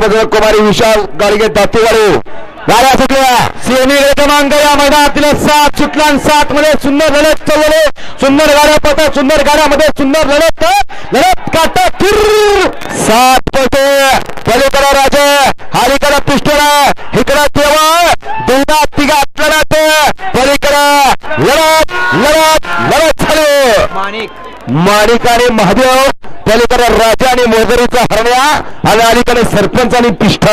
कुमारी विशाल गाडगे दातेवाडी गाड्या सुटल्या सेमी क्रमांक या मैदानातील सात सुटला सात मध्ये सुंदर लढत चालवले सुंदर गाड्या पळतात सुंदर गाड्यामध्ये सुंदर लढत लढत काटा फिर सात पटे पलीकडे राजे हालीकडे पिस्टल इकडे देवा दुधा तिघा लढत पलीकडे लढत लढत लढत झाली माणिक माणिक आणि महादेव पलीकडे राजा आणि मोगरीचा हरण्या आणि अलीकडे सरपंच आणि पिष्ठ.